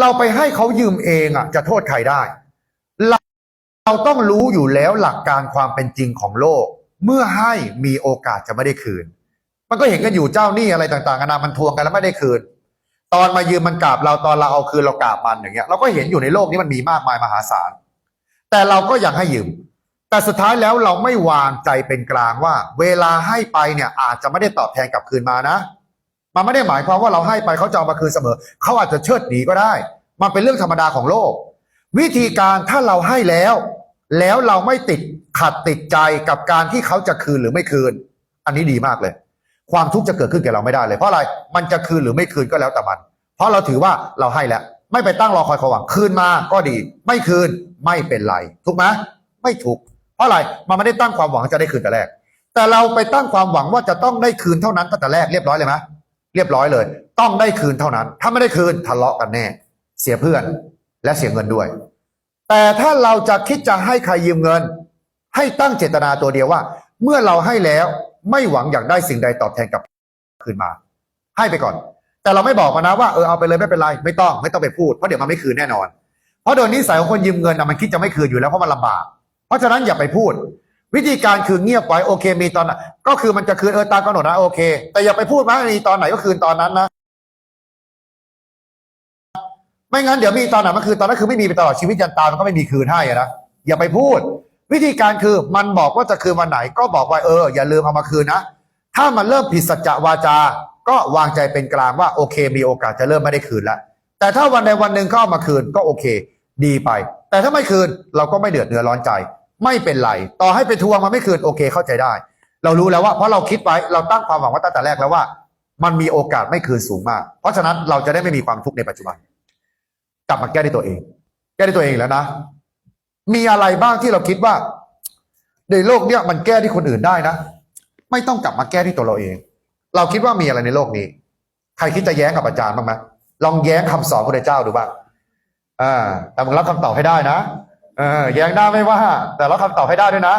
เราไปให้เขายืมเองอะ จะโทษใครได้ เราเราต้องรู้อยู่แล้วหลักการความเป็นจริงของโลก เมื่อให้มีโอกาสจะไม่ได้คืน มันก็เห็นกันอยู่เจ้าหนี้อะไรต่างๆกันานามันทวงกันแล้วไม่ได้คืน ตอนมายืมมันกราบเราตอนเราเอาคืนเรากราบมันอย่างเงี้ยเราก็เห็นอยู่ในโลกนี้มันมีมากมายมหาศาลแต่เราก็ยังให้ยืม แต่สุดท้ายแล้วเราไม่วางใจเป็นกลางว่า เวลาให้ไปเนี่ยอาจจะไม่ได้ตอบแทนกลับคืนมานะ มันไม่ได้หมายความว่าเราให้ไปเขาจะเอามาคืนเสมอ เขาอาจจะเชิดหนีก็ได้ มันเป็นเรื่องธรรมดาของโลก วิธีการถ้าเราให้แล้ว แล้วเราไม่ติดขัดติดใจกับการที่เขาจะคืนหรือไม่คืน อันนี้ดีมากเลย ความทุกข์จะเกิดขึ้นแก่เราไม่ได้เลย เพราะอะไรมันจะคืนหรือไม่คืนก็แล้วแต่มัน เพราะเราถือว่าเราให้แล้ว ไม่ไปตั้งรอคอยความหวังคืนมาก็ดี ไม่คืนไม่เป็นไรถูกไหมไม่ถูกเพราะอะไรมันไม่ได้ตั้งความหวังจะได้คืนแต่แรก แต่เราไปตั้งความหวังว่าจะต้องได้คืนเท่านั้นตั้งแต่แรกเรียบร้อยเลยไหม เรียบร้อยเลย ต้องได้คืนเท่านั้น ถ้าไม่ได้คืนทะเลาะกันแน่ เสียเพื่อนและเสียเงินด้วย แต่ถ้าเราจะคิดจะให้ใครยืมเงิน ให้ตั้งเจตนาตัวเดียวว่า เมื่อเราให้แล้วไม่หวังอยากได้สิ่งใดตอบแทนกลับคืนมา ให้ไปก่อน แต่เราไม่บอกมานะว่าเออเอาไปเลยไม่เป็นไรไม่ต้องไม่ต้องไปพูดเพราะเดี๋ยวมันไม่คืนแน่นอน เพราะโดยนิสัยของคนยืมเงินนะมันคิดจะไม่คืนอยู่แล้วเพราะมันลำบาก เพราะฉะนั้นอย่าไปพูด วิธีการคือเงียบไว้โอเคมีตอนไหนก็คือมันจะคืนเออตามกำหนดนะโอเค แต่อย่าไปพูดว่ามีตอนไหนก็คืนตอนนั้นนะ ไม่งั้นเดี๋ยวมีตอนไหนมันคือตอนนั้นคือไม่มีไปตลอดชีวิตยันตายมันก็ไม่มีคืนให้อะนะอย่าไปพูด วิธีการคือมันบอกว่าจะคืนวันไหน ก็บอกไว่าเออ อย่าลืมเอามาคืนนะถ้ามันเริ่มผิดสัจจวาจา ก็วางใจเป็นกลางว่าโอเค มีโอกาสจะเริ่มไม่ได้คืนแล้วแต่ถ้าวันใดวันหนึ่งเขาเอามาคืนก็โอเค ดีไป แต่ถ้าไม่คืนเราก็ไม่เดือดเนื้อร้อนใจ ไม่เป็นไร ต่อให้ไปทวงมันไม่คืนโอเคเข้าใจได้ เรารู้แล้วว่าเพราะเราคิดไว้เราตั้งความหวังไว่าตั้งแต่แรกแล้วว่า มันมีโอกาสไม่คืนสูงมาก เพราะฉะนั้นเราจะได้ไม่มีความทุกข์ในปัจจุบัน กลับมาแก้ด้วยตัวเอง แก้ด้วยตัวเองแล้วนะ มีอะไรบ้างที่เราคิดว่า ในโลกเนี้ยมันแก้ที่คนอื่นได้นะ ไม่ต้องกลับมาแก้ที่ตัวเราเอง เราคิดว่ามีอะไรในโลกนี้ ใครคิดจะแย้งกับอาจารย์บ้างไหมลองแย้งคำสอนพระเจ้าดูบ้างอ่าแต่มึงรับคำตอบให้ได้นะ เออแย้งได้ไม่ว่า แต่เรับคำตอบให้ได้ด้วยนะ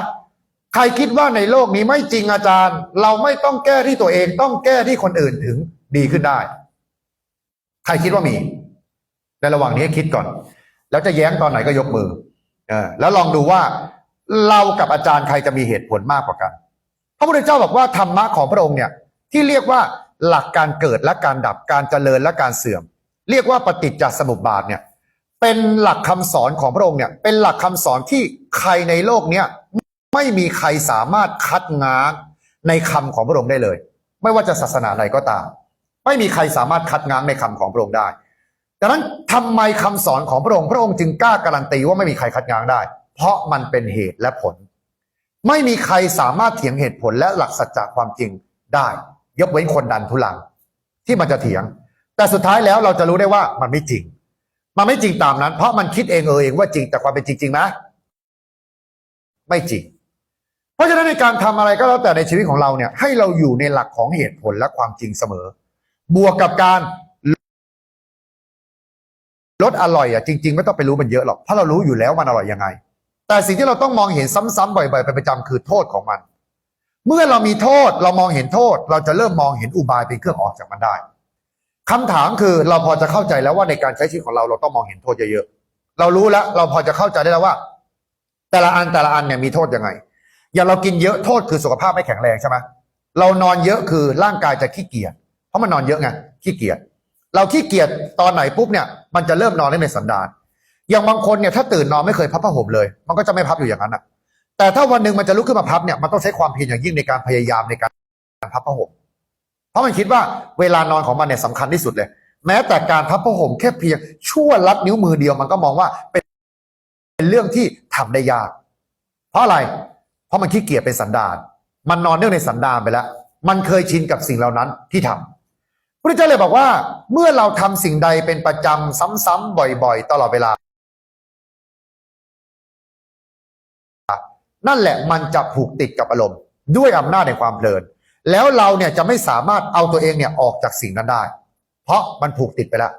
ใครคิดว่าในโลกนี้ไม่จริงอาจารย์ เราไม่ต้องแก้ที่ตัวเองต้องแก้ที่คนอื่นถึงดีขึ้นได้ ใครคิดว่ามีในระหว่างนี้คิดก่อน แล้วจะแย้งตอนไหนก็ยกมือ เออ แล้วลองดูว่า เรากับอาจารย์ใครจะมีเหตุผลมากกว่ากัน พระพุทธเจ้าบอกว่าธรรมะของพระองค์เนี่ย ที่เรียกว่าหลักการเกิดและการดับการเจริญและการเสื่อม เรียกว่าปฏิจจสมุปบาทเนี่ย เป็นหลักคำสอนของพระองค์เนี่ย เป็นหลักคำสอนที่ใครในโลกเนี้ยไม่มีใครสามารถคัดง้างในคำของพระองค์ได้เลย ไม่ว่าจะศาสนาใดก็ตาม ไม่มีใครสามารถคัดง้างในคำของพระองค์ได้ดังนั้นทำไมคำสอนของพระองค์พระองค์จึงกล้าการันตีว่าไม่มีใครคัดง้างได้ เพราะมันเป็นเหตุและผล ไม่มีใครสามารถเถียงเหตุผลและหลักสัจจะความจริงได้ ยกเว้นคนดันทุลัง ที่มันจะเถียง แต่สุดท้ายแล้วเราจะรู้ได้ว่ามันไม่จริง มันไม่จริงตามนั้น เพราะมันคิดเองเออเองว่าจริงแต่ความเป็นจริงจริงไหมไม่จริง เพราะฉะนั้นในการทำอะไรก็แล้วแต่ในชีวิตของเราเนี่ย ให้เราอยู่ในหลักของเหตุผลและความจริงเสมอ บวกกับการรสอร่อยอะจริง ๆ ไม่ต้องไปรู้มันเยอะหรอกเพราะเรารู้อยู่แล้วมันอร่อยยังไง แต่สิ่งที่เราต้องมองเห็นซ้ำๆบ่อยๆเป็นประจำคือโทษของมัน เมื่อเรามีโทษเรามองเห็นโทษ เราจะเริ่มมองเห็นอุบายเป็นเครื่องออกจากมันได้ คำถามคือเราพอจะเข้าใจแล้วว่าในการใช้ชีวิตของเราเราต้องมองเห็นโทษเยอะๆเรารู้แล้ว เราพอจะเข้าใจได้แล้วว่า แต่ละอันแต่ละอันเนี่ยมีโทษยังไง อย่างเรากินเยอะโทษคือสุขภาพไม่แข็งแรงใช่ไหมเรานอนเยอะคือร่างกายจะขี้เกียจเพราะมันนอนเยอะไงขี้เกียจเราขี้เกียจตอนไหนปุ๊บเนี่ย มันจะเริ่มนอนได้ในสันดานอย่างบางคนเนี่ยถ้าตื่นนอนไม่เคยพับผ้าห่มเลย มันก็จะไม่พับอยู่อย่างนั้นอะแต่ถ้าวันหนึ่งมันจะลุกขึ้นมาพับเนี่ยมันต้องใช้ความเพียรอย่างยิ่งในการพยายามในการพับผ้าห่ม เพราะมันคิดว่าเวลานอนของมันเนี่ยสำคัญที่สุดเลย แม้แต่การพับผ้าห่มแค่เพียงชั่วลัดนิ้วมือเดียวมันก็มองว่าเป็นเป็นเรื่องที่ทำได้ยาก เพราะอะไร เพราะมันขี้เกียจเป็นสันดาน มันนอนเนื่องในสันดานไปแล้ว มันเคยชินกับสิ่งเหล่านั้นที่ทำพระเจ้าเลยบอกว่าเมื่อเราทำสิ่งใดเป็นประจำซ้ำๆบ่อย ๆ ตลอดเวลา นั่นแหละมันจะผูกติดกับอารมณ์ ด้วยอำนาจในความเพลิน แล้วเราเนี่ยจะไม่สามารถเอาตัวเองเนี่ยออกจากสิ่งนั้นได้ เพราะมันผูกติดไปแล้ว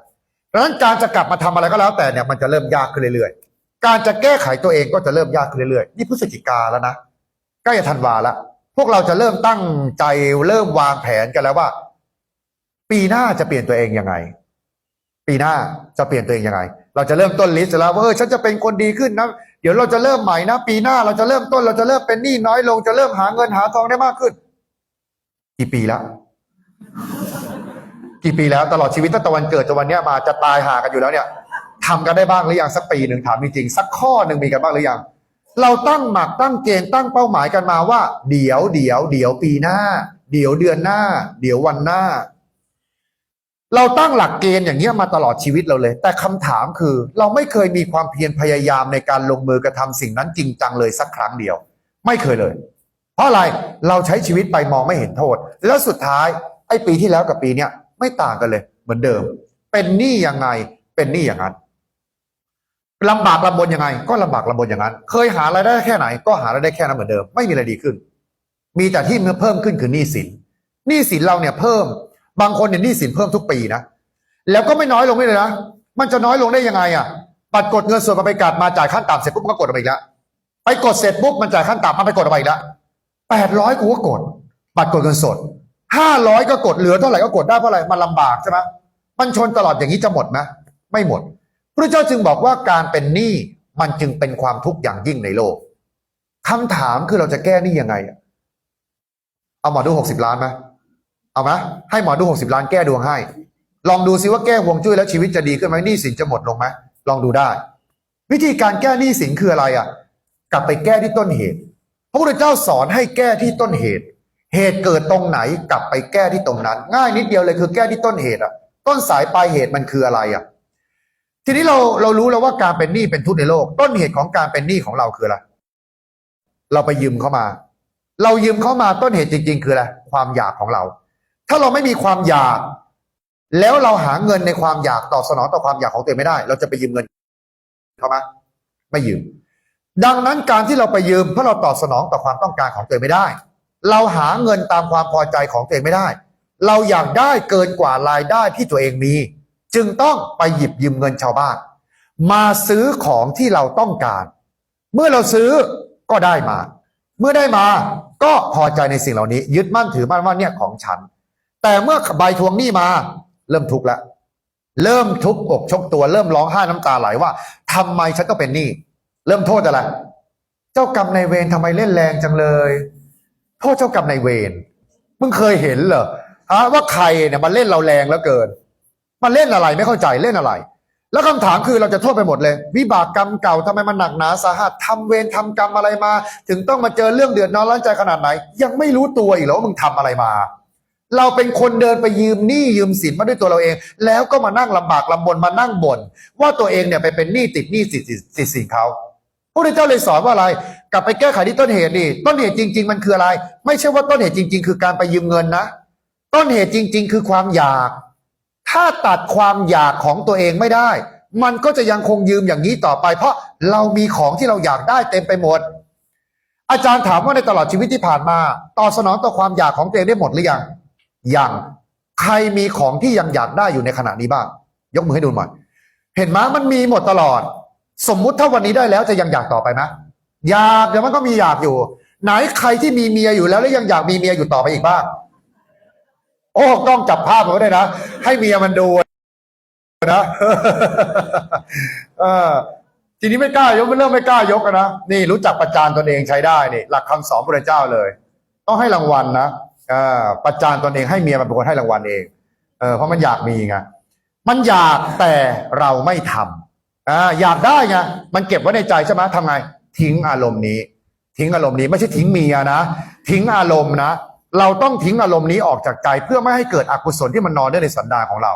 ดังนั้นการจะกลับมาทำอะไรก็แล้วแต่เนี่ยมันจะเริ่มยากขึ้นเรื่อยๆ การจะแก้ไขตัวเองก็จะเริ่มยากขึ้นเรื่อยๆ นี่พฤศจิกาแล้วนะใกล้จะธันวาแล้ว พวกเราจะเริ่มตั้งใจเริ่มวางแผนกันแล้วว่า ปีหน้าจะเปลี่ยนตัวเองยังไง ปีหน้าจะเปลี่ยนตัวเองยังไง เราจะเริ่มต้นลิสต์แล้วว่าเออฉันจะเป็นคนดีขึ้นนะเดี๋ยวเราจะเริ่มใหม่นะ ปีหน้าเราจะเริ่มต้นเราจะเริ่มเป็นหนี้น้อยลงจะเริ่มหาเงินหาทองได้มากขึ้น กี่ปีแล้ว กี่ปีแล้วตลอดชีวิตตั้งแต่วันเกิดจนวันเนี้ยมาจะตายหากันอยู่แล้วเนี่ยทำกันได้บ้างหรือยังสักปีหนึ่งถามจริงๆสักข้อหนึ่งมีกันบ้างหรือยังเราตั้งหมักตั้งเกณฑ์ตั้งเป้าหมายกันมาว่า เดี๋ยวเดี๋ยวเดี๋ยวปีหน้า เดี๋ยวเดือนหน้า เดี๋ยววันหน้า เราตั้งหลักเกณฑ์อย่างเงี้ยมาตลอดชีวิตเราเลย แต่คำถามคือ เราไม่เคยมีความเพียรพยายามในการลงมือกระทำสิ่งนั้นจริงจังเลยสักครั้งเดียว ไม่เคยเลย เพราะอะไรเราใช้ชีวิตไปมองไม่เห็นโทษ แล้วสุดท้ายไอ้ปีที่แล้วกับปีเนี้ยไม่ต่างกันเลยเหมือนเดิม เป็นหนี้ยังไงเป็นหนี้อย่างนั้นลำบากลำบนยังไง ก็ลำบากลำบนอย่างนั้น เคยหารายได้แค่ไหน ก็หารายได้แค่นั้นเหมือนเดิม ไม่มีอะไรดีขึ้น มีแต่ที่เพิ่มขึ้นคือหนี้สินหนี้สินเราเนี่ยเพิ่ม บางคนเนี่ยหนี้สินเพิ่มทุกปีนะแล้วก็ไม่น้อยลงไม่เลยนะมันจะน้อยลงได้ยังไงอะบัตรกดเงินส่วนมาไปกัดมาจ่ายขั้นต่ำเสร็จปุ๊บก็กดออกมาอีกแล้วไปกดเสร็จปุ๊บมันจ่ายขั้นต่ำมันไปกดออกมาอีกแล้ว แปดร้อยกูก็กด บัตรกดเงินสดห้าร้อยก็กดเหลือเท่าไหร่ก็กดได้เพราะอะไรมันลำบากใช่ไหมมันชนตลอดอย่างนี้จะหมดไหมไม่หมดพระเจ้าจึงบอกว่าการเป็นหนี้มันจึงเป็นความทุกข์อย่างยิ่งในโลกคำถามคือเราจะแก้หนี้ยังไง เอาหมอดูหกสิบล้านไหมเอาไหมให้หมอดูหกสิบล้านแก้ดวงให้ ลองดูซิว่าแก้ห่วงจุ้ยแล้วชีวิตจะดีขึ้นไหมหนี้สินจะหมดลงไหมลองดูได้ วิธีการแก้หนี้สินคืออะไรอะ กลับไปแก้ที่ต้นเหตุ ระพุทธเจ้าสอนให้แก้ที่ต้นเหตุ เหตุเกิดตรงไหนกลับไปแก้ที่ตรงนั้น ง่ายนิดเดียวเลยคือแก้ที่ต้นเหตุอะต้นสายปลายเหตุมันคืออะไรอะทีนี้เราเรารู้แล้วว่าการเป็นหนี้เป็นทุกข์ในโลก ต้นเหตุของการเป็นหนี้ของเราคืออะไรเราไปยืมเขามา เรายืมเขามาต้นเหตุจริง ๆ คืออะไรความอยากของเรา ถ้าเราไม่มีความอยาก แล้วเราหาเงินในความอยากตอบสนองต่อความอยากของตัวเองไม่ได้ เราจะไปยืมเงินเขาไหมไม่ยืม ดังนั้นการที่เราไปยืม เพราะเราตอบสนองต่อความต้องการของตัวเองไม่ได้ เราหาเงินตามความพอใจของตัวเองไม่ได้ เราอยากได้เกินกว่ารายได้ที่ตัวเองมี จึงต้องไปหยิบยืมเงินชาวบ้าน มาซื้อของที่เราต้องการ เมื่อเราซื้อก็ได้มา เมื่อได้มาก็พอใจในสิ่งเหล่านี้ ยึดมั่นถือมั่นว่าเนี่ยของฉัน แต่เมื่อใบทวงหนี้มา เริ่มทุกข์แล้วเริ่มทุบอกชกตัว เริ่มร้องไห้น้ำตาไหลว่าทำไมฉันต้องเป็นหนี้ เริ่มโทษอะไร เจ้ากรรมนายเวรทำไมเล่นแรงจังเลย โทษเจ้ากรรมนายเวรมึงเคยเห็นเหรอฮะว่าใครเนี่ยมันเล่นเราแรงแล้วเกิน มันเล่นอะไรไม่เข้าใจเล่นอะไร แล้วคำถามคือเราจะโทษไปหมดเลย วิบากกรรมเก่าทำไมมันหนักหนาสาหัสทำเวรทำกรรมอะไรมา ถึงต้องมาเจอเรื่องเดือดร้อนร้อนใจขนาดไหน ยังไม่รู้ตัวอีกเหรอว่ามึงทำอะไรมาเราเป็นคนเดินไปยืมหนี้ยืมสินมาด้วยตัวเราเอง แล้วก็มานั่งลำบากลำบนมานั่งบ่นว่าตัวเองเนี่ยไปเป็นหนี้ติดหนี้สินติดสินเขา พระเจ้าเลยสอนว่าอะไร กลับไปแก้ไขที่ต้นเหตุดิต้นเหตุจริง ๆ มันคืออะไร ไม่ใช่ว่าต้นเหตุจริง ๆ คือการไปยืมเงินนะ ต้นเหตุจริง ๆ คือความอยาก ถ้าตัดความอยากของตัวเองไม่ได้ มันก็จะยังคงยืมอย่างนี้ต่อไป เพราะเรามีของที่เราอยากได้เต็มไปหมด อาจารย์ถามว่าในตลอดชีวิตที่ผ่านมาตอบสนองต่อความอยากของตัวเองได้หมดหรือยังยังใครมีของที่ยังอยากได้อยู่ในขณะนี้บ้าง ยกมือให้ดูหน่อยเห็นไหมมันมีหมดตลอด สมมุติถ้าวันนี้ได้แล้วจะยังอยากต่อไปไหมอยากเดี๋ยวมันก็มีอยากอยู่ ไหนใครที่มีเมียอยู่แล้วแล้วยังอยากมีเมียอยู่ต่อไปอีกบ้าง โอ้กล้องจับภาพมาไว้ด้วยนะให้เมียมันดูนะเออทีนี้ไม่กล้ายกไม่เริ่มไม่กล้ายกนะนี่รู้จักประจานตนเองใช้ได้นี่หลักคำสอนพระเจ้าเลย ต้องให้รางวัลนะอประจานตนเองให้เมียมันเป็นคนให้รางวัลเองเออเพราะมันอยากมีไงมันอยากแต่เราไม่ทำ อ่าอยากได้ไงมันเก็บไว้ในใจใช่ไหมทำไง ทิ้งอารมณ์นี้ ทิ้งอารมณ์นี้ไม่ใช่ทิ้งเมียนะทิ้งอารมณ์นะเราต้องทิ้งอารมณ์นี้ออกจากใจเพื่อไม่ให้เกิดอกุศลที่มันนอนได้ในสันดานของเรา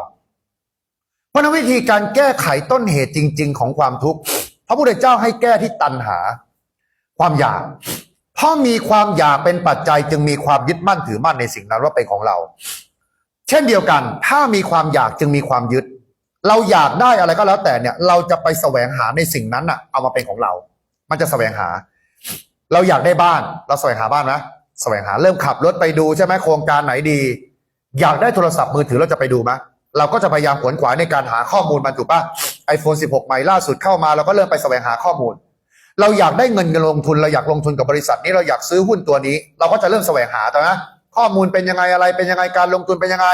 เพราะฉะนั้นวิธีการแก้ไขต้นเหตุจริง ๆ ของความทุกข์พระพุทธเจ้าให้แก้ที่ตัณหา ความอยากเพราะมีความอยากเป็นปัจจัยจึงมีความยึดมั่นถือมั่นในสิ่งนั้นว่าเป็นของเรา เช่นเดียวกัน ถ้ามีความอยากจึงมีความยึด เราอยากได้อะไรก็แล้วแต่เนี่ย เราจะไปแสวงหาในสิ่งนั้นอะเอามาเป็นของเรา มันจะแสวงหา เราอยากได้บ้าน เราแสวงหาบ้านไหมแสวงหาเริ่มขับรถไปดูใช่ไหมโครงการไหนดี อยากได้โทรศัพท์มือถือเราจะไปดูไหมเราก็จะพยายามขวนขวายในการหาข้อมูลมันถูกปะ iPhone 16ใหม่ล่าสุดเข้ามาเราก็เริ่มไปแสวงหาข้อมูล เราอยากได้เงินเงินลงทุนเราอยากลงทุนกับบริษัทนี้เราอยากซื้อหุ้นตัวนี้ เราก็จะเริ่มแสวงหาตอนนะข้อมูลเป็นยังไงอะไรเป็นยังไงการลงทุนเป็นยังไง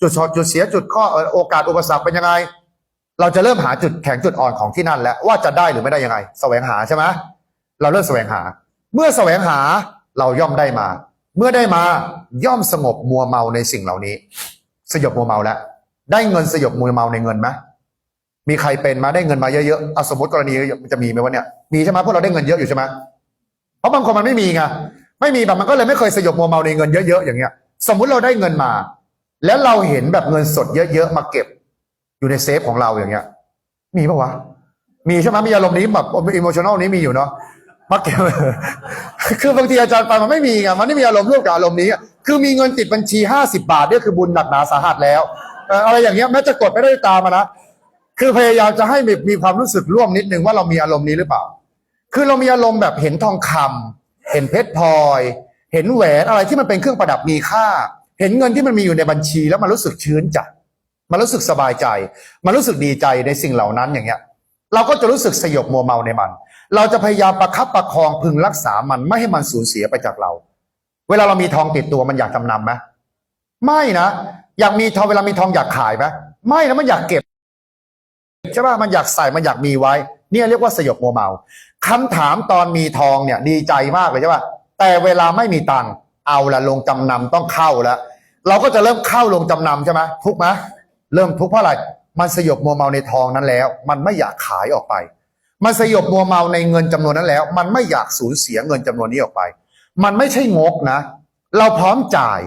จุดชอดจุดเสียจุดข้อเอ่อโอกาสอุปสรรคเป็นยังไง เราจะเริ่มหาจุดแข็งจุดอ่อนของที่นั่นแล้วว่าจะได้หรือไม่ได้ยังไง แสวงหาใช่ไหมเราเริ่มแสวงหา เมื่อแสวงหาเราย่อมได้มา เมื่อได้มาย่อมสงบมัวเมาในสิ่งเหล่านี้ สยบมัวเมาแล้ว ได้เงินสยบมัวเมาในเงินไหมมีใครเป็นมาได้เงินมาเยอะๆเอาสมมติกรณีมันจะมีไหมวะเนี่ยมีใช่ไหมพวกเราได้เงินเยอะอยู่ใช่ไหมเพราะบางคนมันไม่มีไงไม่มีแบบมันก็เลยไม่เคยสยบมัวเมาในเงินเยอะๆอย่างเงี้ย สมมุติเราได้เงินมา แล้วเราเห็นแบบเงินสดเยอะๆมาเก็บ อยู่ในเซฟของเราอย่างเงี้ย มีปะวะ มีใช่ไหมมีอารมณ์นี้แบบอิโมชันอลนี้มีอยู่เนาะมาเก็บ คือบางทีอาจารย์ไปมันไม่มีไงมันไม่มีอารมณ์ร่วมกับอารมณ์นี้ คือมีเงินติดบัญชีห้าสิบาทเนี่ยคือบุญหนักหนาสาหัสแล้วอะไรอย่างเงี้ยแม้จะกดไม่ได้ตามมานะคือพยายามจะให้มีความรู้สึกร่วมนิดนึงว่าเรามีอารมณ์นี้หรือเปล่า คือเรามีอารมณ์แบบเห็นทองคำเห็นเพชรพลอย เห็นแหวนอะไรที่มันเป็นเครื่องประดับมีค่า เห็นเงินที่มันมีอยู่ในบัญชีแล้วมันรู้สึกชื้นใจมันรู้สึกสบายใจ มันรู้สึกดีใจในสิ่งเหล่านั้นอย่างเงี้ย เราก็จะรู้สึกสยบมัวเมาในมัน เราจะพยายามประคับประคองพึงรักษามันไม่ให้มันสูญเสียไปจากเรา เวลาเรามีทองติดตัวมันอยากจำนำไหมไม่นะอยากมีทองเวลามีทองอยากขายไหมไม่นะมันอยากเก็บใช่ป่ะมันอยากใส่มันอยากมีไว้ เนี่ยเรียกว่าสยบมัวเมาคำถามตอนมีทองเนี่ยดีใจมากเลยใช่ป่ะแต่เวลาไม่มีตังค์ เอาละลงจำนำต้องเข้าแล้วเราก็จะเริ่มเข้าลงจำนำใช่ไหมทุกไหมเริ่มทุกเพราะอะไรมันสยบมัวเมาในทองนั้นแล้ว มันไม่อยากขายออกไป มันสยบมัวเมาในเงินจำนวนนั้นแล้ว มันไม่อยากสูญเสียเงินจำนวนนี้ออกไป มันไม่ใช่งกนะ เราพร้อมจ่าย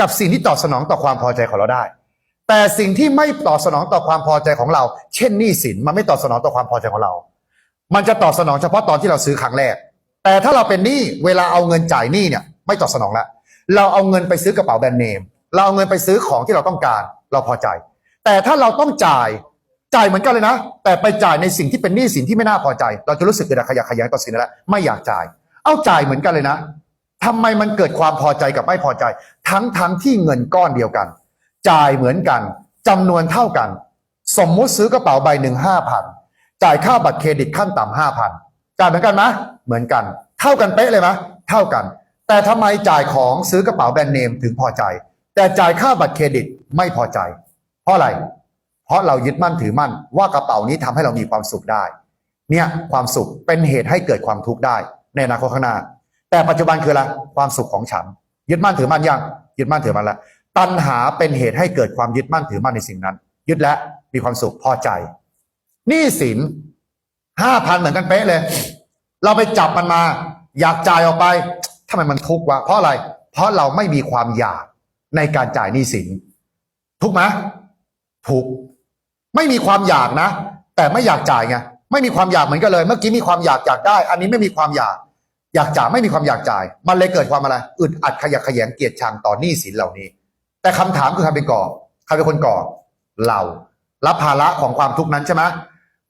กับสิ่งที่ตอบสนองต่อความพอใจของเราได้ แต่สิ่งที่ไม่ตอบสนองต่อความพอใจของเรา เช่นหนี้สินมันไม่ตอบสนองต่อความพอใจของเรา มันจะตอบสนองเฉพาะตอนที่เราซื้อครั้งแรก แต่ถ้าเราเป็นหนี้เวลาเอาเงินจ่ายหนี้เนี่ย ไม่ตอบสนองแล้วเราเอาเงินไปซื้อกระเป๋าแบรนด์เนม เราเอาเงินไปซื้อของที่เราต้องการ เราพอใจ แต่ถ้าเราต้องจ่ายจ่ายเหมือนกันเลยนะ แต่ไปจ่ายในสิ่งที่เป็นหนี้สินที่ไม่น่าพอใจ เราจะรู้สึกอึดอัดขยะขยงต่อสินั้นแล้วไม่อยากจ่าย เอาจ่ายเหมือนกันเลยนะทำไมมันเกิดความพอใจกับไม่พอใจ ทั้งทั้งที่เงินก้อนเดียวกัน จ่ายเหมือนกันจำนวนเท่ากัน สมมุติซื้อกระเป๋าใบหนึ่งห้าพันจ่ายค่าบัตรเครดิตขั้นต่ำห้าพันจ่ายเหมือนกันไหมเหมือนกัน เท่ากันเป๊ะเลยไหมเท่ากัน แต่ทำไมจ่ายของซื้อกระเป๋าแบรนด์เนมถึงพอใจ แต่จ่ายค่าบัตรเครดิตไม่พอใจ เพราะอะไร เพราะเรายึดมั่นถือมั่นว่ากระเป๋านี้ทำให้เรามีความสุขได้ เนี่ยความสุขเป็นเหตุให้เกิดความทุกข์ได้ ในอนาคตข้างหน้า แต่ปัจจุบันคืออะไรความสุขของฉันยึดมั่นถือมั่นยังยึดมั่นถือมั่นแล้วตัณหาเป็นเหตุให้เกิดความยึดมั่นถือมั่นในสิ่งนั้น ยึดและมีความสุขพอใจหนี้สินห้าพันเหมือนกันเป๊ะเลย เราไปจับมันมา อยากจ่ายออกไป ทำไมมันทุกข์วะเพราะอะไร เพราะเราไม่มีความอยากในการจ่ายหนี้สิน ทุกไหมทุกไม่มีความอยากนะ แต่ไม่อยากจ่ายไงไม่มีความอยากเหมือนกันเลย เมื่อกี้มีความอยากอยากได้ อันนี้ไม่มีความอยาก อยากจ่ายไม่มีความอยากจ่าย มันเลยเกิดความอะไรอึดอัดขยะแขยงเกียดชังต่อหนี้สินเหล่านี้ แต่คำถามคือใครเป็นก่อใครเป็นคนก่อ เรารับภาระของความทุกข์นั้นใช่ไหม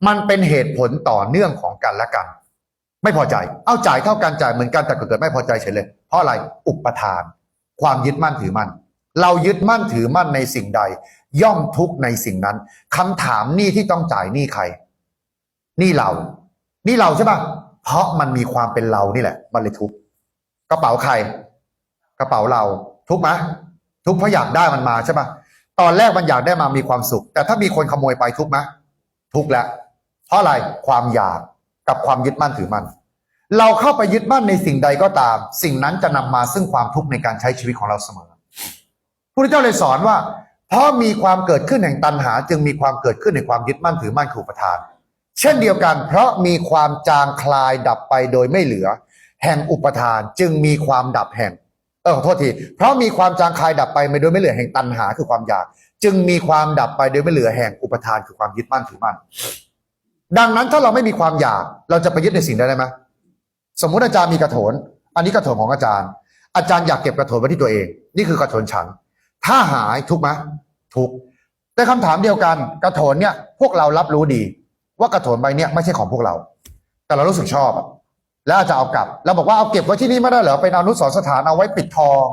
มันเป็นเหตุผลต่อเนื่องของกันและกัน ไม่พอใจ เอาจ่ายเท่ากันจ่ายเหมือนกันแต่เกิดไม่พอใจเฉยเลย เพราะอะไร อุปทาน ความยึดมั่นถือมั่น เรายึดมั่นถือมั่นในสิ่งใด ย่อมทุกข์ในสิ่งนั้นคำถามนี้ที่ต้องจ่ายนี้ใคร นี้เรา นี้เราใช่ปะเพราะมันมีความเป็นเรานี่แหละ มันเลยทุกข์กระเป๋าใคร กระเป๋าเรา ทุกข์ไหมทุกข์เพราะอยากได้มันมาใช่ปะตอนแรกมันอยากได้มามีความสุข แต่ถ้ามีคนขโมยไปทุกข์ไหมทุกข์แล้วเพราะอะไร ความอยาก กับความยึดมั่นถือมั่นเราเข้าไปยึดมั่นในสิ่งใดก็ตาม สิ่งนั้นจะนำมาซึ่งความทุกข์ในการใช้ชีวิตของเราเสมอพระเจ้าเลยสอนว่า เพราะมีความเกิดขึ้นแห่งตัณหา จึงมีความเกิดขึ้นในความยึดมั่นถือมั่นคืออุปทาน เช่นเดียวกัน เพราะมีความจางคลายดับไปโดยไม่เหลือ แห่งอุปทานจึงมีความดับแห่งเออขอโทษทีเพราะมีความจางคลายดับไปโดยไม่เหลือแห่งตัณหาคือความอยาก จึงมีความดับไปโดยไม่เหลือแห่งอุปทานคือความยึดมั่นถือมั่น ดังนั้นถ้าเราไม่มีความอยาก เราจะไปยึดในสิ่งใดได้ไหมสมมุติอาจารย์มีกระโถน อันนี้กระโถนของอาจารย์ อาจารย์อยากเก็บกระโถนไว้ที่ตัวเอง นี่คือกระโถนฉัน ถ้าหายทุกไหมทุกแต่คำถามเดียวกันกระโถนเนี่ยพวกเรารับรู้ดี ว่ากระโถนใบเนี้ยไม่ใช่ของพวกเรา แต่เรารู้สึกชอบแล้วอาจจะเอากลับแล้วบอกว่าเอาเก็บไว้ที่นี่ไม่ได้เหรอเป็นอนุสรณ์สถานเอาไว้ปิดทอง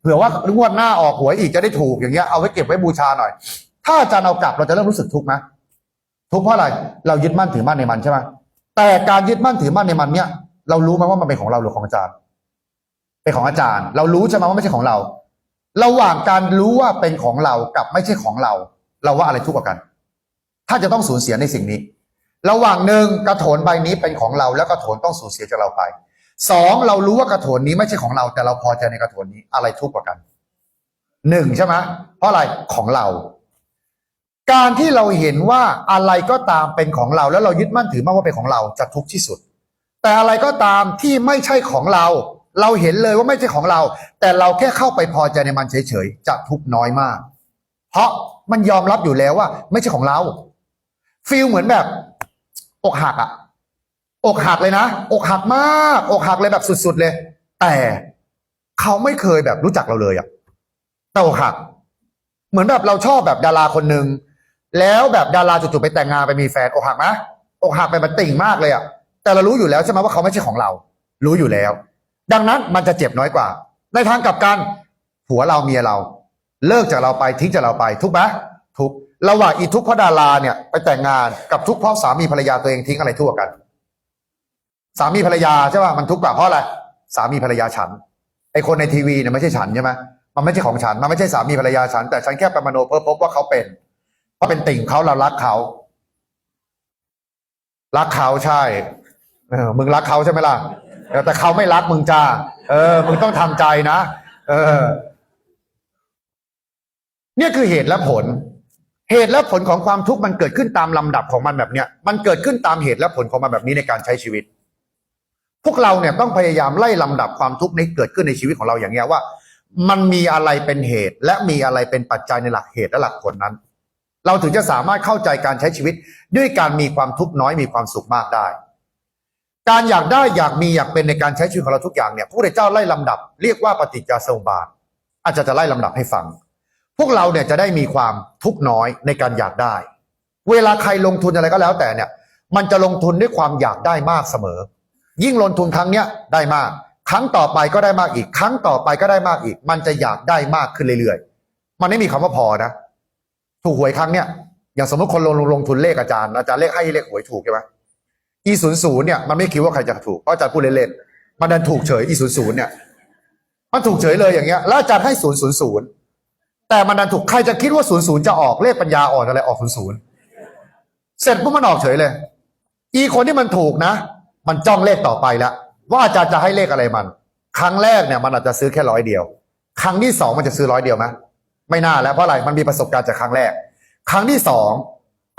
เผื่อว่างวดหน้าออกหวยอีกจะได้ถูกอย่างเงี้ยเอาไว้เก็บไว้บูชาหน่อย ถ้าอาจารย์เอากลับเราจะเริ่มรู้สึกทุกข์ไหม ทุกเพราะอะไรเรายึดมั่นถือมั่นในมันใช่ไหมแต่การยึดมั่นถือมั่นในมันเนี่ย เรารู้ไหมว่ามันเป็นของเราหรือของอาจารย์ เป็นของอาจารย์ เรารู้ใช่ไหมว่าไม่ใช่ของเรา ระหว่างการรู้ว่าเป็นของเรากับไม่ใช่ของเรา เราว่าอะไรทุกข์กว่ากัน ถ้าจะต้องสูญเสียในสิ่งนี้ ระหว่างหนึ่งกระโถนใบนี้เป็นของเรา แล้วกระโถนต้องสูญเสียจากเราไปสองเรารู้ว่ากระโถนนี้ไม่ใช่ของเราแต่เราพอใจในกระโถนนี้อะไรทุกข์กว่ากันหนึ่งใช่ไหมเพราะอะไรของเรา การที่เราเห็นว่าอะไรก็ตามเป็นของเราแล้วเรายึดมั่นถือมั่นว่าเป็นของเราจะทุกข์ที่สุด แต่อะไรก็ตามที่ไม่ใช่ของเรา เราเห็นเลยว่าไม่ใช่ของเรา แต่เราแค่เข้าไปพอใจในมันเฉยๆจะทุกข์น้อยมาก เพราะมันยอมรับอยู่แล้วว่า ไม่ใช่ของเราฟีลเหมือนแบบ อกหักอะอกหักเลยนะอกหักมากอกหักเลยแบบสุด ๆ เลย แต่เขาไม่เคยแบบรู้จักเราเลยอะแต่อกหัก เหมือนแบบเราชอบแบบดาราคนหนึ่ง แล้วแบบดาราจู่ๆไปแต่งงานไปมีแฟนอกหักไหมอกหักไปมันติ่งมากเลยอะแต่เรารู้อยู่แล้วใช่ไหมว่าเขาไม่ใช่ของเรา รู้อยู่แล้ว ดังนั้นมันจะเจ็บน้อยกว่า ในทางกลับกันผัวเราเมียเรา เลิกจากเราไปทิ้งจากเราไปทุกไหมทุกระหว่างอีทุกเพราะดาราเนี่ยไปแต่งงานกับทุกเพราะสามีภรรยาตัวเองทิ้งอะไรทั่วกัน สามีภรรยาใช่ป่ะมันทุกข์กว่าเพราะอะไรสามีภรรยาฉันไอคนในทีวีเนี่ยไม่ใช่ฉันใช่ไหมมันไม่ใช่ของฉัน มันไม่ใช่สามีภรรยาฉัน แต่ฉันแค่ไปมโนเพ้อพบว่าเขาเป็น ราะเป็นติ่งเขาเรารักเขารักเขาใช่เออมึงรักเขาใช่ไหมล่ะแต่เขาไม่รักมึงจ้า เออ มึงต้องทำใจนะ เออ เนี่ยคือเหตุและผล เหตุและผลของความทุกข์มันเกิดขึ้นตามลำดับของมันแบบเนี้ย มันเกิดขึ้นตามเหตุและผลของมันแบบนี้ในการใช้ชีวิต พวกเราเนี่ยต้องพยายามไล่ลำดับความทุกข์ในเกิดขึ้นในชีวิตของเราอย่างเงี้ยว่า มันมีอะไรเป็นเหตุ และมีอะไรเป็นปัจจัยในหลักเหตุและหลักผลนั้น เราถึงจะสามารถเข้าใจการใช้ชีวิตด้วยการมีความทุกข์น้อยมีความสุขมากได้ การอยากได้อยากมีอยากเป็นในการใช้ชีวิตของเราทุกอย่างเนี่ยพระพุทธเจ้าไล่ลำดับ เรียกว่าปฏิจจสมุปบาท อาจจะจะไล่ลำดับให้ฟัง พวกเราเนี่ยจะได้มีความทุกข์น้อยในการอยากได้ เวลาใครลงทุนอะไรก็แล้วแต่เนี่ย มันจะลงทุนด้วยความอยากได้มากเสมอ ยิ่งลงทุนครั้งเนี้ยได้มาก ครั้งต่อไปก็ได้มากอีก ครั้งต่อไปก็ได้มากอีก มันจะอยากได้มากขึ้นเรื่อยๆ มันไม่มีคำว่าพอนะ ถูกหวยครั้งเนี้ยอย่างสมมติคนลงลงทุนเลขอาจารย์อาจารย์เลขให้เลขหวยถูกใช่ไหมอีศูนย์ศูนย์เนี่ยมันไม่คิดว่าใครจะถูกเพราะอาจารย์พูดเล่นๆมันดันถูกเฉยอีศูนย์ศูนย์เนี่ยมันถูกเฉยเลยอย่างเงี้ยแล้วอาจารย์ให้ศูนย์ศูนย์ศูนย์แต่มันดันถูกใครจะคิดว่าศูนย์ศูนย์จะออกเลขปัญญาอ่อนอะไรออกศูนย์ศูนย์เสร็จปุ๊บมันออกเฉยเลย อีคนที่มันถูกนะ มันจ้องเลขต่อไปแล้วว่าอาจารย์จะให้เลขอะไรมัน ครั้งแรกเนี่ยมันอาจจะซื้อแค่ร้อยเดียว ครั้งที่สองมันจะซื้อร้อยเดียวไหม ไม่น่าแล้วเพราะอะไรมันมีประสบการณ์จากครั้งแรก ครั้งที่สอง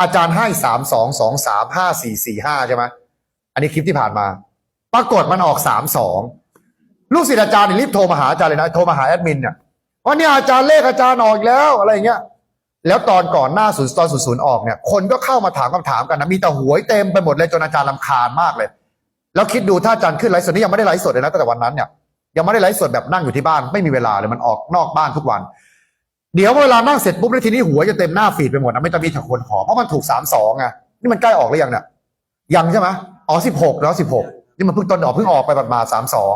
อาจารย์ให้สามสองสองสามห้าสี่สี่ห้าใช่ไหมอันนี้คลิปที่ผ่านมา ปรากฏมันออกสามสองลูกศิษย์อาจารย์เนี่ยรีบโทรมาหาอาจารย์เลยนะโทรมาหาแอดมินเนี่ยว่าเนี่ยอาจารย์เลขอาจารย์ออกอีกแล้วอะไรอย่างเงี้ยแล้วตอนก่อนหน้าศูนย์ตอนศูนย์ศูนย์ออกเนี่ยคนก็เข้ามาถามคำถามกันนะมีแต่หวยเต็มไปหมดเลยจนอาจารย์ลำคาญมากเลย แล้วคิดดูถ้าอาจารย์ขึ้นไลฟ์สดนี่ยังไม่ได้ไลฟ์สดเลยนะตั้งแต่วันนั้นเนี่ยยังไม่ได้ไลฟ์สดแบบนั่งอยู่ที่บ้านไม่มีเวลาเลยมันออกนอกบ้านทุกวัน เดี๋ยวเวลานั่งเสร็จปุ๊บแล้วทีนี้หัวจะเต็มหน้าฟีดไปหมดนะไม่ต้องมีถักคนขอเพราะมันถูกสามสองไงนี่มันใกล้ออกหรือยังเนี่ยยังใช่ไหมอ๋อสิบหกแล้วสิบหกนี่มันเพิ่งต้นออกเพิ่งออกไปบัดมาสามสอง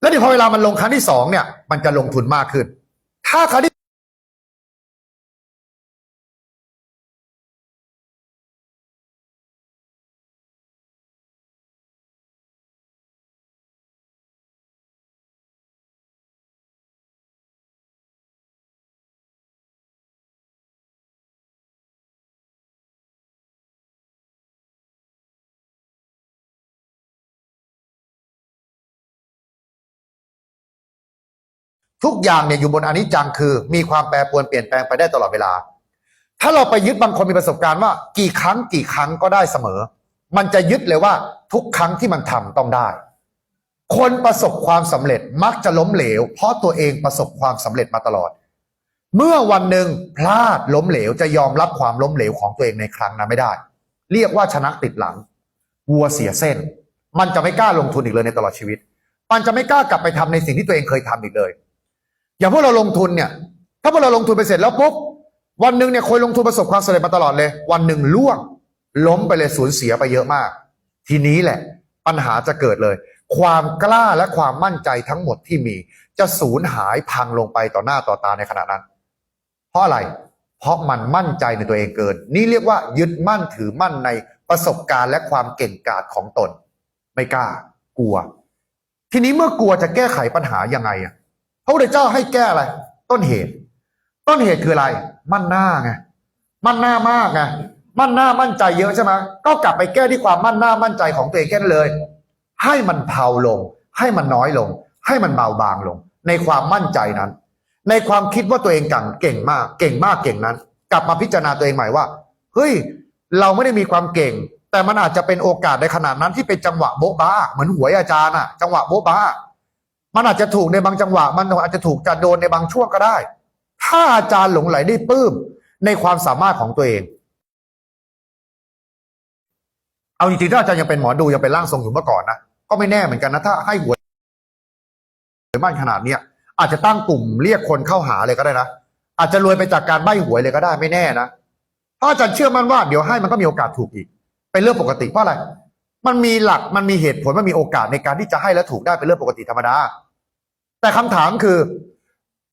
แล้วเดี๋ยวพอเวลามันลงครั้งที่สองเนี่ย มันจะลงทุนมากขึ้น ถ้าครั้งที่ ทุกอย่างเนี่ยอยู่บนอนิจจังคือ มีความแปรปรวนเปลี่ยนแปลงไปได้ตลอดเวลา ถ้าเราไปยึดบางคนมีประสบการณ์ว่า กี่ครั้งกี่ครั้งก็ได้เสมอ มันจะยึดเลยว่าทุกครั้งที่มันทำต้องได้ คนประสบความสำเร็จมักจะล้มเหลว เพราะตัวเองประสบความสำเร็จมาตลอด เมื่อวันหนึ่งพลาดล้มเหลวจะยอมรับความล้มเหลวของตัวเองในครั้งนั้นไม่ได้ เรียกว่าชนะติดหลัง วัวเสียเส้น มันจะไม่กล้าลงทุนอีกเลยในตลอดชีวิต มันจะไม่กล้ากลับไปทำในสิ่งที่ตัวเองเคยทำอีกเลย อย่างพวกเราลงทุนเนี่ย ถ้าพวกเราลงทุนไปเสร็จแล้วปุ๊บวันหนึ่งเนี่ยเคยลงทุนประสบความสำเร็จมาตลอดเลย วันหนึ่งล่วง ล้มไปเลยสูญเสียไปเยอะมาก ทีนี้แหละ ปัญหาจะเกิดเลย ความกล้าและความมั่นใจทั้งหมดที่มี จะสูญหายพังลงไปต่อหน้าต่อตาในขณะนั้น เพราะอะไร เพราะมันมั่นใจในตัวเองเกิน นี่เรียกว่ายึดมั่นถือมั่นในประสบการณ์และความเก่งกาจของตน ไม่กล้ากลัว ทีนี้เมื่อกลัวจะแก้ไขปัญหายังไงอะ พระพุทธเจ้าให้แก้อะไร ต้นเหตุ ต้นเหตุคืออะไร มั่นหน้าไงมั่นหน้ามากไงมั่นหน้ามั่นใจเยอะใช่ไหมก็กลับไปแก้ที่ความมั่นหน้ามั่นใจของตัวเองแค่นั้นเลย ให้มันเผาลง ให้มันน้อยลง ให้มันเบาบางลง ในความมั่นใจนั้น ในความคิดว่าตัวเองเก่งเก่งมาก เก่งมากเก่งนั้น กลับมาพิจารณาตัวเองใหม่ว่าเฮ้ยเราไม่ได้มีความเก่ง แต่มันอาจจะเป็นโอกาสในขนาดนั้นที่เป็นจังหวะโบ๊ะบ้าเหมือนหวยอาจารย์อะจังหวะโบ๊ะบ้า มันอาจจะถูกในบางจังหวะ มันอาจจะถูกจะโดนในบางช่วงก็ได้ ถ้าอาจารย์หลงไหลได้ปลื้มในความสามารถของตัวเอง เอาจริงๆถ้าอาจารย์ยังเป็นหมอดูยังเป็นร่างทรงอยู่เมื่อก่อนนะก็ไม่แน่เหมือนกันนะถ้าให้หวยบ้านขนาดเนี้ยอาจจะตั้งกลุ่มเรียกคนเข้าหาเลยก็ได้นะอาจจะรวยไปจากการใบ้หวยเลยก็ได้ไม่แน่นะถ้าอาจารย์เชื่อมั่นว่าเดี๋ยวให้มันก็มีโอกาสถูกอีก เป็นเรื่องปกติเพราะอะไร มันมีหลักมันมีเหตุผลมันมีโอกาสในการที่จะให้และถูกได้เป็นเรื่องปกติธรรมดา แต่คำถามคือ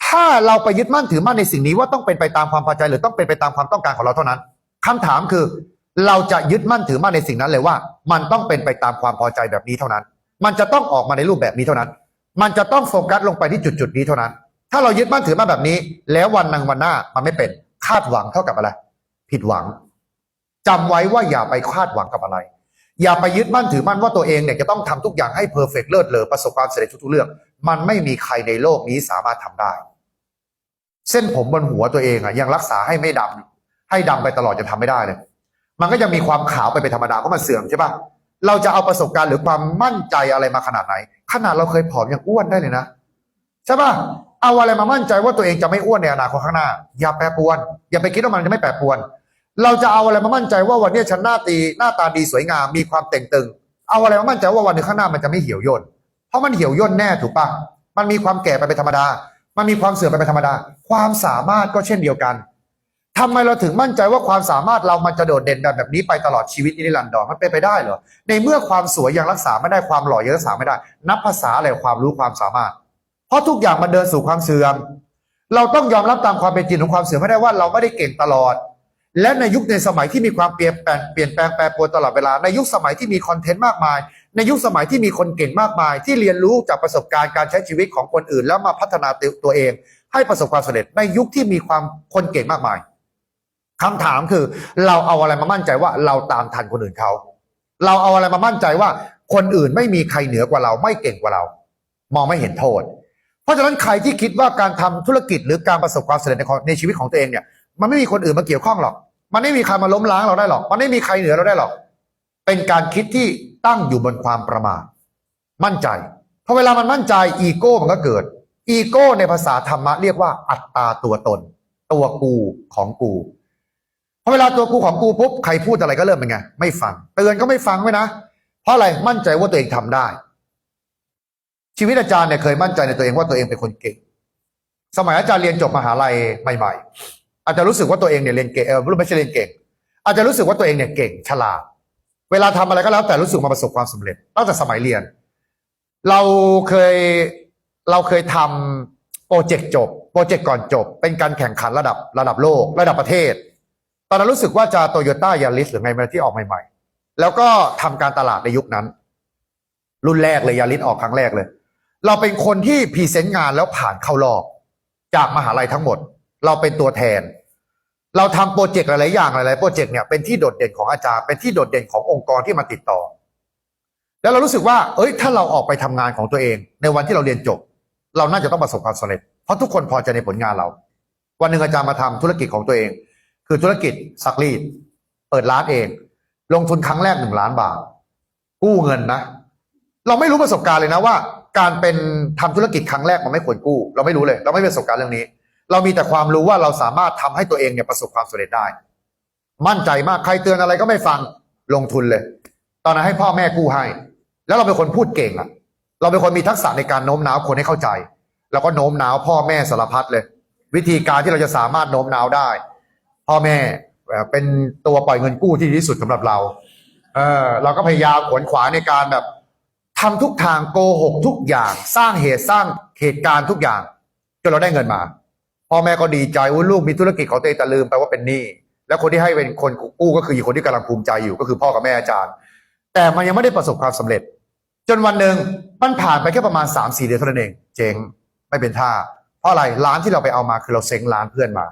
ถ้าเราไปยึดมั่นถือมั่นในสิ่งนี้ว่าต้องเป็นไปตามความพอใจหรือต้องเป็นไปตามความต้องการของเราเท่านั้นคำถามคือ เราจะยึดมั่นถือมั่นในสิ่งนั้นเลยว่า มันต้องเป็นไปตามความพอใจแบบนี้เท่านั้น มันจะต้องออกมาในรูปแบบนี้เท่านั้น มันจะต้องโฟกัสลงไปที่จุดๆนี้เท่านั้น ถ้าเรายึดมั่นถือมั่นแบบนี้ แล้ววันนังวันหน้ามันไม่เป็นคาดหวังเท่ากับอะไร ผิดหวังจำไว้ว่าอย่าไปคาดหวังกับอะไรอย่าไปยึดมั่นถือมั่นว่าตัวเองเนี่ยจะต้องทำทุกอย่างให้เพอร์เฟกเลิศเลอประสบความสำเร็จทุกๆเรื่อง มันไม่มีใครในโลกนี้สามารถทำได้ เส้นผมบนหัวตัวเองอะยังรักษาให้ไม่ดำให้ดำไปตลอดจะทำไม่ได้เลย มันก็จะมีความขาวไปเป็นธรรมดาเพราะมันเสื่อมใช่ปะเราจะเอาประสบการณ์หรือความมั่นใจอะไรมาขนาดไหน ขนาดเราเคยผอมยังอ้วนได้เลยนะใช่ปะเอาอะไรมามั่นใจว่าตัวเองจะไม่อ้วนในอนาคตข้างหน้า อย่าแปรปวน อย่าไปคิดว่ามันจะไม่แปรปวน เราจะเอาอะไรมามั่นใจว่าวันนี้ฉันหน้าตีหน้าตาดีสวยงามมีความเต่งตึง เอาอะไรมามั่นใจว่าวันหนึ่งข้างหน้ามันจะไม่เหี่ยวย่น ราะมันเหี่ยวย่นแน่ถูกปะมันมีความแก่ไปเป็นธรรมดา มันมีความเสื่อมไปเป็นธรรมดา ความสามารถก็เช่นเดียวกันทำไมเราถึงมั่นใจว่าความสามารถเรามันจะโดดเด่นแบบนี้ไปตลอดชีวิตนิรันดรมันเป็นไปได้เหรอ ในเมื่อความสวยยังรักษาไม่ได้ความหล่อยังรักษาไม่ได้ นับภาษาอะไรความรู้ความสามารถ เพราะทุกอย่างมันเดินสู่ความเสื่อม เราต้องยอมรับตามความเป็นจริงของความเสื่อมให้ได้ว่าเราไม่ได้เก่งตลอด และในยุคในสมัยที่มีความเปลี่ยนแปลงเปลี่ยนแปลงแปรปรวนตลอดเวลาในยุคสมัยที่มีคอนเทนต์มากมาย ในยุคสมัยที่มีคนเก่งมากมาย ที่เรียนรู้จากประสบการณ์การใช้ชีวิตของคนอื่น แล้วมาพัฒนาตัวเอง ให้ประสบความสำเร็จในยุคที่มีความคนเก่งมากมายคำถามคือ เราเอาอะไรมามั่นใจว่าเราตามทันคนอื่นเขาเราเอาอะไรมามั่นใจว่า คนอื่นไม่มีใครเหนือกว่าเราไม่เก่งกว่าเรา มองไม่เห็นโทษ เพราะฉะนั้นใครที่คิดว่าการทำธุรกิจหรือการประสบความสำเร็จในในชีวิตของตัวเองเนี่ย มันไม่มีคนอื่นมาเกี่ยวข้องหรอก มันไม่มีใครมาล้มล้างเราได้หรอก มันไม่มีใครเหนือเราได้หรอก เป็นการคิดที่ตั้งอยู่บนความประมาท มั่นใจ พอเวลามันมั่นใจอีโก้มันก็เกิด อีโก้ในภาษาธรรมะเรียกว่าอัตตาตัวตน ตัวกูของกู พอเวลาตัวกูของกูปุ๊บใครพูดอะไรก็เริ่มเป็นไง ไม่ฟัง เตือนก็ไม่ฟังไว้นะ เพราะอะไร มั่นใจว่าตัวเองทำได้ ชีวิตอาจารย์เนี่ยเคยมั่นใจในตัวเองว่าตัวเองเป็นคนเก่ง สมัยอาจารย์เรียนจบมหาลัยใหม่ ๆ อาจจะรู้สึกว่าตัวเองเนี่ยเรียนเก่งเออไม่ใช่เรียนเก่ง อาจจะรู้สึกว่าตัวเองเนี่ยเก่งฉลาด เวลาทำอะไรก็แล้วแต่รู้สึกมาประสบความสำเร็จตั้งแต่สมัยเรียน เราเคยเราเคยทำโปรเจกต์จบ โปรเจกต์ก่อนจบ เป็นการแข่งขันระดับระดับโลก ระดับประเทศ ตอนนั้นรู้สึกว่าจะโตโยต้ายาริสหรือไงมาที่ออกใหม่ ๆ แล้วก็ทำการตลาดในยุคนั้น รุ่นแรกเลยยาริสออกครั้งแรกเลย เราเป็นคนที่พรีเซนต์งานแล้วผ่านเข้ารอบจากมหาลัยทั้งหมด เราเป็นตัวแทน เราทำโปรเจกต์หลายๆอย่างหลายๆโปรเจกต์เนี่ยเป็นที่โดดเด่นของอาจารย์เป็นที่โดดเด่นขององค์กรที่มาติดต่อ แล้วเรารู้สึกว่า เอ้ย ถ้าเราออกไปทำงานของตัวเอง ในวันที่เราเรียนจบ เราน่าจะต้องประสบความสำเร็จเพราะทุกคนพอใจในผลงานเรา วันหนึ่งอาจารย์มาทำธุรกิจของตัวเอง คือธุรกิจซักรีดเปิดร้านเอง ลงทุนครั้งแรกหนึ่งล้านบาท กู้เงินนะ เราไม่รู้ประสบการณ์เลยนะว่า การเป็นทำธุรกิจครั้งแรกมันไม่ควรกู้ เราไม่รู้เลย เราไม่มีประสบการณ์เรื่องนี้ เรามีแต่ความรู้ว่าเราสามารถทำให้ตัวเองเนี่ยประสบความสำเร็จได้ มั่นใจมากใครเตือนอะไรก็ไม่ฟังลงทุนเลย ตอนนั้นให้พ่อแม่กู้ให้ แล้วเราเป็นคนพูดเก่งอะเราเป็นคนมีทักษะในการโน้มน้าวคนให้เข้าใจ แล้วก็โน้มน้าวพ่อแม่สารพัดเลย วิธีการที่เราจะสามารถโน้มน้าวได้ พ่อแม่เอ่อเป็นตัวปล่อยเงินกู้ที่ดีที่สุดสำหรับเรา เออเราก็พยายามขวนขวายในการแบบทำทุกทางโกหกทุกอย่าง สร้างเหตุสร้างเหตุการณ์ทุกอย่างจนเราได้เงินมา พ่อแม่ก็ดีใจว่าลูกมีธุรกิจของตัวเองแต่ลืมไปว่าเป็นหนี้แล้วคนที่ให้เป็นคนกู้ก็คือคนที่กำลังภูมิใจอยู่ก็คือพ่อกับแม่อาจารย์ แต่มันยังไม่ได้ประสบความสำเร็จ จนวันหนึ่งมันผ่านไปแค่ประมาณ3ามสี่เดือนเท่านั้นเอง เจ๊งไม่เป็นท่า เพราะอะไรร้านที่เราไปเอามาคือเราเซ็งร้านเพื่อนมา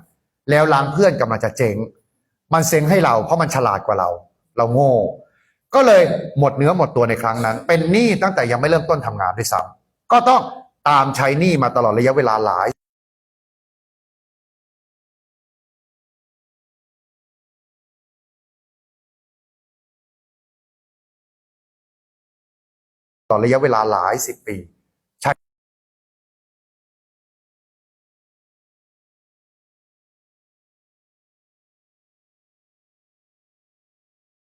แล้วร้านเพื่อนกำลังจะเจ๊งมันเซ็งให้เราเพราะมันฉลาดกว่าเรา เราโง่ ก็เลยหมดเนื้อหมดตัวในครั้งนั้น เป็นหนี้ตั้งแต่ยังไม่เริ่มต้นทำงานด้วยซ้ำก็ต้องตามใช้หนี้มาตลอดระยะเวลาหลาย ต่อระยะเวลาหลายสิบปี